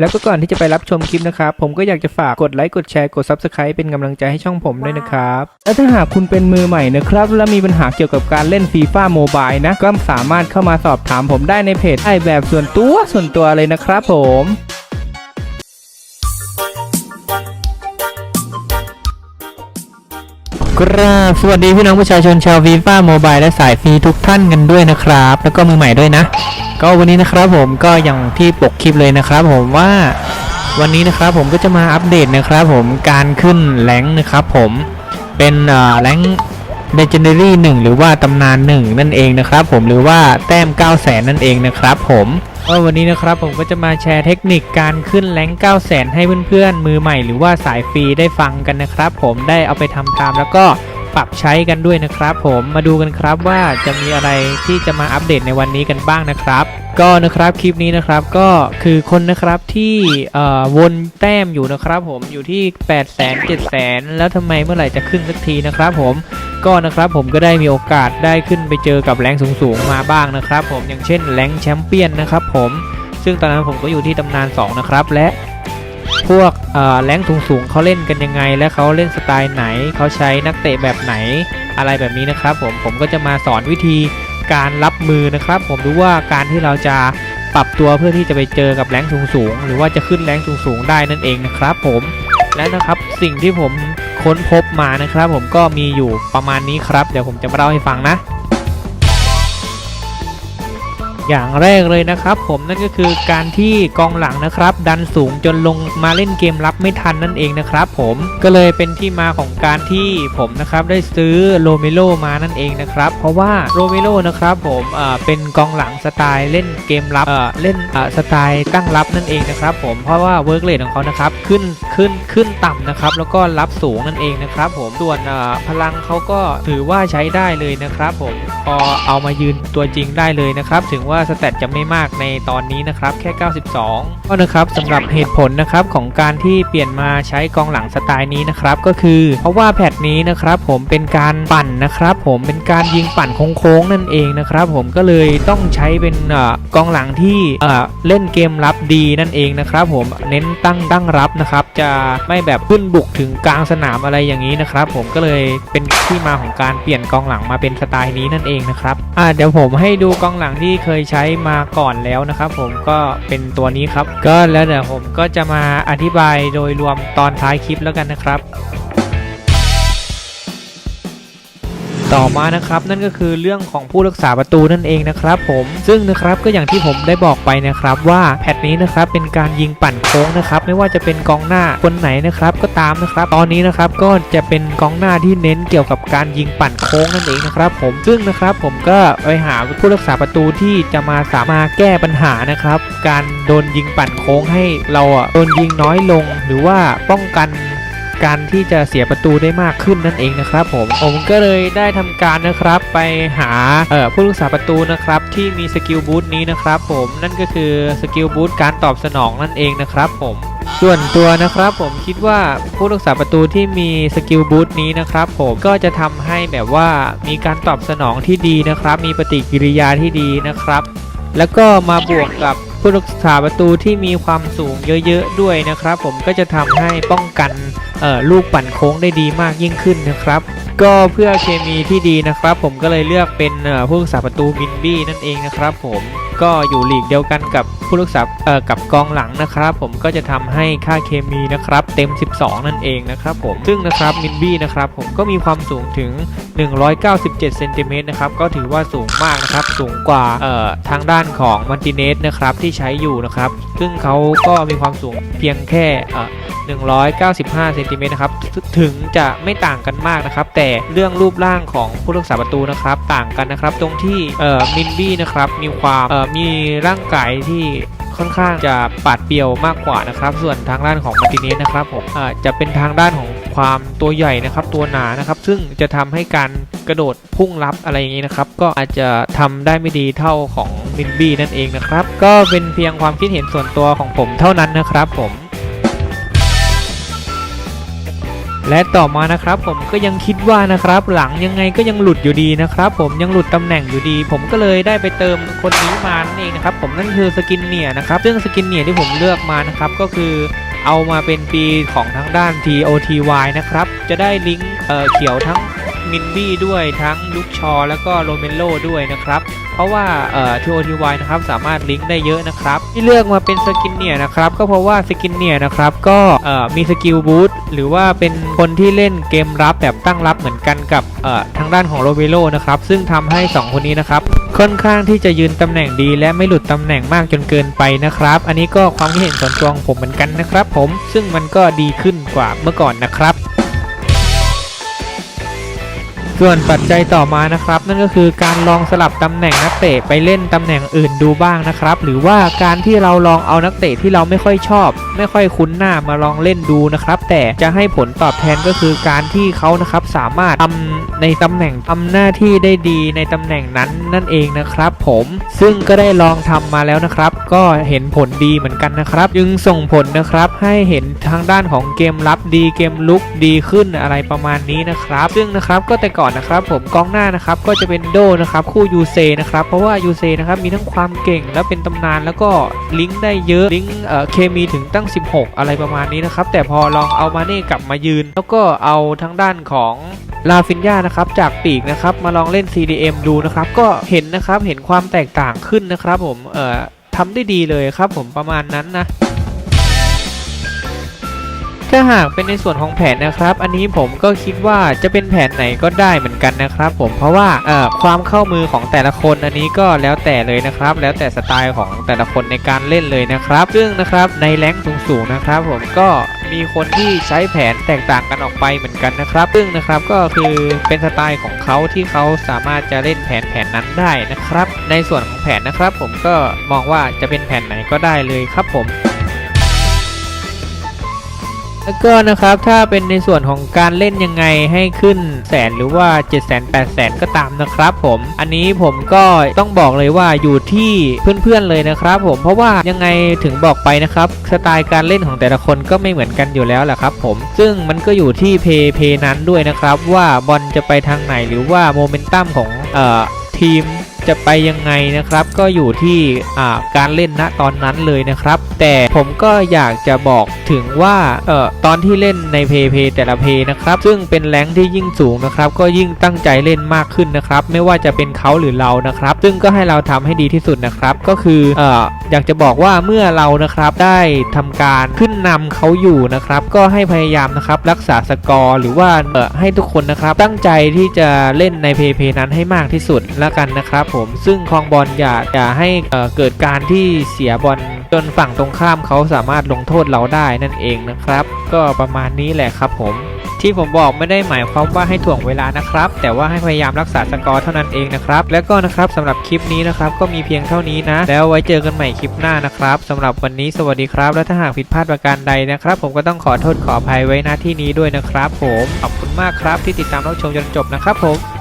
แล้วก็ก่อนที่จะไปรับชมคลิปนะครับ ผมก็อยากจะฝากกดไลค์กดแชร์กด Subscribe เป็นกำลังใจให้ช่องผมด้วยนะครับและถ้าหากคุณเป็นมือใหม่นะครับ และมีปัญหาเกี่ยวกับการเล่นฟีฟ่าโมบายนะก็สามารถเข้ามาสอบถามผมได้ในเพจได้แบบส่วนตัวส่วนตัวเลยนะครับผมกราบสวัสดีพี่น้องประชาชนชาวฟีฟ่าโมบายและสายฟรีทุกท่านกันด้วยนะครับ แล้วก็มือใหม่ด้วยนะ ก็วันนี้นะครับผมก็อย่างที่ปกคลิปเลยนะครับ ผมว่าวันนี้นะครับผมก็จะมาอัปเดตนะครับผมการขึ้นแรงนะครับผมเป็นเอ่อแรงเดจเนอรี่หนึ่งหรือว่าตำนานหนึ่งนั่นเองนะครับผมหรือว่าแต้ม 9 0 0แสนนั่นเองนะครับผมวันนี้นะครับผมก็จะมาแชร์เทคนิคการขึ้นแรง9 0 0แสนให้เพื่อนๆมือใหม่หรือว่าสายฟรีได้ฟังกันนะครับผมได้เอาไปทำตามแล้วก็ ปรับใช้กันด้วยนะครับ ผมมาดูกันครับว่าจะมีอะไรที่จะมาอัปเดตในวันนี้กันบ้างนะครับ ก็นะครับคลิปนี้นะครับก็คือคนนะครับที่วนแต้มอยู่นะครับผมอยู่ที่8 0 0 0 0 0 0 0 0 0 แล้วทำไมเมื่อไหร่จะขึ้นสักทีนะครับผมก็นะครับผมก็ได้มีโอกาสได้ขึ้นไปเจอกับแรงสูงๆมาบ้างนะครับ ผมอย่างเช่นแรงแชมเปี้ยนนะครับผมซึ่งตอนนั้นผมก็อยู่ที่ตำนาน 2 นะครับ และ พวกเอ่อแรงสูงๆเขาเล่นกันยังไง และเขาเล่นสไตล์ไหนเขาใช้นักเตะแบบไหนอะไรแบบนี้นะครับ ผมผมก็จะมาสอนวิธีการรับมือนะครับ ผมดูว่าการที่เราจะปรับตัวเพื่อที่จะไปเจอกับแรงสูงๆหรือว่าจะขึ้นแรงสูงๆได้นั่นเองนะครับ ผมและนะครับสิ่งที่ผมค้นพบมานะครับ ผมก็มีอยู่ประมาณนี้ครับ เดี๋ยวผมจะมาเล่าให้ฟังนะ อย่างแรกเลยนะครับ ผมนั่นก็คือการที่กองหลังนะครับ ดันสูงจนลงมาเล่นเกมรับไม่ทันนั่นเองนะครับ ผมก็เลยเป็นที่มาของการที่ผมนะครับได้ซื้อโรเมโลมานั่นเองนะครับเพราะว่าโรเมโลนะครับผมเอ่อเป็นกองหลังสไตล์เล่นเกมรับเอ่อเล่นเอ่อสไตล์ตั้งรับนั่นเองนะครับ ผมเพราะว่าเวิร์กเลทของเขานะครับขึ้นขึ้นขึ้นต่ำนะครับแล้วก็รับสูงนั่นเองนะครับ ผมส่วนเอ่อพลังเขาก็ถือว่าใช้ได้เลยนะครับ ผมพอเอามายืนตัวจริงได้เลยนะครับ ถึงว่าสแตทจะไม่มากในตอนนี้นะครับแค่ 92 ก็นะครับสำหรับเหตุผลนะครับของการที่เปลี่ยนมาใช้กองหลังสไตล์นี้นะครับก็คือเพราะว่าแพทนี้นะครับผมเป็นการปั่นนะครับผมเป็นการยิงปั่นโค้งๆนั่นเองนะครับผมก็เลยต้องใช้เป็นอกองหลังที่เอ่อเล่นเกมรับดีนั่นเองนะครับผมเน้นตั้งตั้งรับนะครับจะไม่แบบขึ้นบุกถึงกลางสนามอะไรอย่างนี้นะครับผมก็เลยเป็นที่มาของการเปลี่ยนกองหลังมาเป็นสไตล์นี้นั่นเองนะครับอ่าเดี๋ยวผมให้ดูกองหลังที่เคยใช้มาก่อนแล้วนะครับผมก็เป็นตัวนี้ครับ ก็แล้วเดี๋ยวผมก็จะมาอธิบายโดยรวมตอนท้ายคลิปแล้วกันนะครับ ต่อมานะครับนั่นก็คือเรื่องของผู้รักษาประตูนั่นเองนะครับผมซึ่งนะครับก็อย่างที่ผมได้บอกไปนะครับว่าแพทนี้นะครับเป็นการยิงปั่นโค้งนะครับไม่ว่าจะเป็นกองหน้าคนไหนนะครับก็ตามนะครับ ตอนนี้นะครับก็จะเป็นกองหน้าที่เน้นเกี่ยวกับการยิงปั่นโค้งนั่นเองนะครับผมซึ่งนะครับผมก็ไปหาผู้รักษาประตูที่จะมาสามารถแก้ปัญหานะครับการโดนยิงปั่นโค้งให้เราอะโดนยิงน้อยลง หรือว่าป้องกัน การที่จะเสียประตูได้มากขึ้นนั่นเองนะครับผมผมก็เลยได้ทำการนะครับไปหาเอ่อผู้รักษาประตูนะครับที่มีสกิลบูทนี้นะครับผมนั่นก็คือสกิลบูทการตอบสนองนั่นเองนะครับผมส่วนตัวนะครับผมคิดว่าผู้รักษาประตูที่มีสกิลบูทนี้นะครับผมก็จะทำให้แบบว่ามีการตอบสนองที่ดีนะครับ มีปฏิกิริยาที่ดีนะครับ แล้วก็มาบวกกับผู้รักษาประตูที่มีความสูงเยอะๆด้วยนะครับ ผมก็จะทำให้ป้องกัน ลูกปั่นโค้งได้ดีมากยิ่งขึ้นนะครับ ก็เพื่อเคมีที่ดีนะครับ ผมก็เลยเลือกเป็นผู้รักษาประตูมินบี้นั่นเองนะครับผมก็อยู่หลีกเดียวกันกับผู้รักษาเอ่อกับกองหลังนะครับ ผมก็จะทำให้ค่าเคมีนะครับเต็ม 12 นั่นเองนะครับผมซึ่งนะครับมินบี้นะครับผมก็มีความสูงถึง 197เซนติเมตรนะครับก็ถือว่าสูงมากนะครับ สูงกว่าทางด้านของมันติเนสนะครับที่ใช้อยู่นะครับ ซึ่งเขาก็มีความสูงเพียงแค่เอ่อ195 เซนติเมตรนะครับ ถึงจะไม่ต่างกันมากนะครับ แต่เรื่องรูปร่างของผู้รักษาประตูนะครับ ต่างกันนะครับ ตรงที่มินบี้นะครับมีความมีร่างกายที่ค่อนข้างจะปาดเปรียวมากกว่านะครับ ส่วนทางด้านของมาร์ติเนสนะครับผมจะเป็นทางด้านของ ความตัวใหญ่นะครับตัวหนานะครับ ซึ่งจะทำให้การกระโดดพุ่งรับอะไรอย่างนี้นะครับ ก็อาจจะทำได้ไม่ดีเท่าของมินบี้นั่นเองนะครับ ก็เป็นเพียงความคิดเห็นส่วนตัวของผมเท่านั้นนะครับผมและต่อมานะครับผมก็ยังคิดว่านะครับหลังยังไงก็ยังหลุดอยู่ดีนะครับผมยังหลุดตำแหน่งอยู่ดี ผมก็เลยได้ไปเติมคนนี้มานั่นเองนะครับผมนั่นคือสกินเนียนะครับซึ่งสกินเนียที่ผมเลือกมานะครับก็คือ เอามาเป็นปีของทางด้าน TOTY นะครับ จะได้ลิงก์เอ่อเขียวทั้ง มินบี้ด้วยทั้งลุกชอ แล้วก็โรเมนโลด้วยนะครับ เพราะว่าเอ่อ TOTY นะครับสามารถลิงก์ได้เยอะนะครับ ที่เลือกมาเป็นสกินเนียนะครับก็เพราะว่าสกินเนียนะครับก็เอ่อมีสกิลบูทหรือว่าเป็นคนที่เล่นเกมรับแบบตั้งรับเหมือนกันกับเอ่อทางด้านของโรเมโลนะครับซึ่งทำให้ 2 คนนี้นะครับค่อนข้างที่จะยืนตำแหน่งดีและไม่หลุดตำแหน่งมากจนเกินไปนะครับ อันนี้ก็ความคิดเห็นส่วนตัวของผมเหมือนกันนะครับ ผมซึ่งมันก็ดีขึ้นกว่าเมื่อก่อนนะครับ ส่วนปัจจัยต่อมานะครับ นั่นก็คือการลองสลับตำแหน่งนักเตะไปเล่นตำแหน่งอื่นดูบ้างนะครับ หรือว่าการที่เราลองเอานักเตะที่เราไม่ค่อยชอบ ไม่ค่อยคุ้นหน้ามาลองเล่นดูนะครับ แต่จะให้ผลตอบแทนก็คือการที่เขานะครับสามารถทำในตำแหน่งทำหน้าที่ได้ดีในตำแหน่งนั้นนั่นเองนะครับผมซึ่งก็ได้ลองทำมาแล้วนะครับ ก็เห็นผลดีเหมือนกันนะครับ จึงส่งผลนะครับให้เห็นทางด้านของเกมรับดีเกมลุกดีขึ้นอะไรประมาณนี้นะครับ ซึ่งนะครับก็แต่ก่อนนะครับ ผมกองหน้านะครับก็จะเป็นโดนะครับคู่ยูเซนะครับเพราะว่ายูเซนะครับมีทั้งความเก่งและเป็นตำนานแล้วก็ลิงก์ได้เยอะลิงก์เอ่อเคมีถึงตั้ง 16 อะไรประมาณนี้นะครับแต่พอลองเอามาเน่กลับมายืน แล้วก็เอาทางด้านของลาฟินยานะครับจากปีกนะครับมาลองเล่น CDM ดูนะครับก็เห็นนะครับเห็นความแตกต่างขึ้นนะครับผมเอ่อทำได้ดีเลยครับผมประมาณนั้นนะถ้าหากเป็นในส่วนของแผนนะครับ อันนี้ผมก็คิดว่าจะเป็นแผนไหนก็ได้เหมือนกันนะครับ ผมเพราะว่าเอ่อความเข้ามือของแต่ละคนอันนี้ก็แล้วแต่เลยนะครับ แล้วแต่สไตล์ของแต่ละคนในการเล่นเลยนะครับ ซึ่งนะครับในแรงสูงๆนะครับ ผมก็ มีคนที่ใช้แผนแตกต่างกันออกไปเหมือนกันนะครับ ซึ่งนะครับก็คือเป็นสไตล์ของเขาที่เขาสามารถจะเล่นแผนแผนนั้นได้นะครับ ในส่วนของแผนนะครับ ผมก็มองว่าจะเป็นแผนไหนก็ได้เลยครับผม แล้วก็นะครับถ้าเป็นในส่วนของการเล่นยังไงให้ขึ้นแสนหรือว่า 7 0 0 0 0 8 0 0 0 ก็ตามนะครับผมอันนี้ผมก็ต้องบอกเลยว่าอยู่ที่เพื่อนๆเลยนะครับผมเพราะว่ายังไงถึงบอกไปนะครับสไตล์การเล่นของแต่ละคนก็ไม่เหมือนกันอยู่แล้วแหละครับผมซึ่งมันก็อยู่ที่เพย์เพย์นั้นด้วยนะครับว่าบอลจะไปทางไหนหรือว่าโมเมนตัมของเอ่อทีม จะไปยังไงนะครับ ก็อยู่ที่การเล่นณตอนนั้นเลยนะครับ แต่ผมก็อยากจะบอกถึงว่าเออตอนที่เล่นในเพย์เพย์แต่ละเพย์นะครับ ซึ่งเป็นแรงที่ยิ่งสูงนะครับ ก็ยิ่งตั้งใจเล่นมากขึ้นนะครับ ไม่ว่าจะเป็นเขาหรือเรานะครับ ซึ่งก็ให้เราทำให้ดีที่สุดนะครับ ก็คือเอออยากจะบอกว่าเมื่อเรานะครับได้ทำการขึ้นนำเขาอยู่นะครับ ก็ให้พยายามนะครับรักษาสกอร์หรือว่าเออให้ทุกคนนะครับ ตั้งใจที่จะเล่นในเพย์เพย์นั้นให้มากที่สุดแล้วกันนะครับผมซึ่งคลองบอลอย่าอย่าให้เกิดการที่เสียบอลจนฝั่งตรงข้ามเขาสามารถลงโทษเราได้นั่นเองนะครับ ก็ประมาณนี้แหละครับผม ที่ผมบอกไม่ได้หมายความว่าให้ถ่วงเวลานะครับ แต่ว่าให้พยายามรักษาสกอร์เท่านั้นเองนะครับ แล้วก็นะครับสำหรับคลิปนี้นะครับก็มีเพียงเท่านี้นะ แล้วไว้เจอกันใหม่คลิปหน้านะครับสำหรับวันนี้สวัสดีครับ และถ้าหากผิดพลาดประการใดนะครับ ผมก็ต้องขอโทษขออภัยไว้หน้าที่นี้ด้วยนะครับ ผมขอบคุณมากครับที่ติดตามรับชมจนจบนะครับผม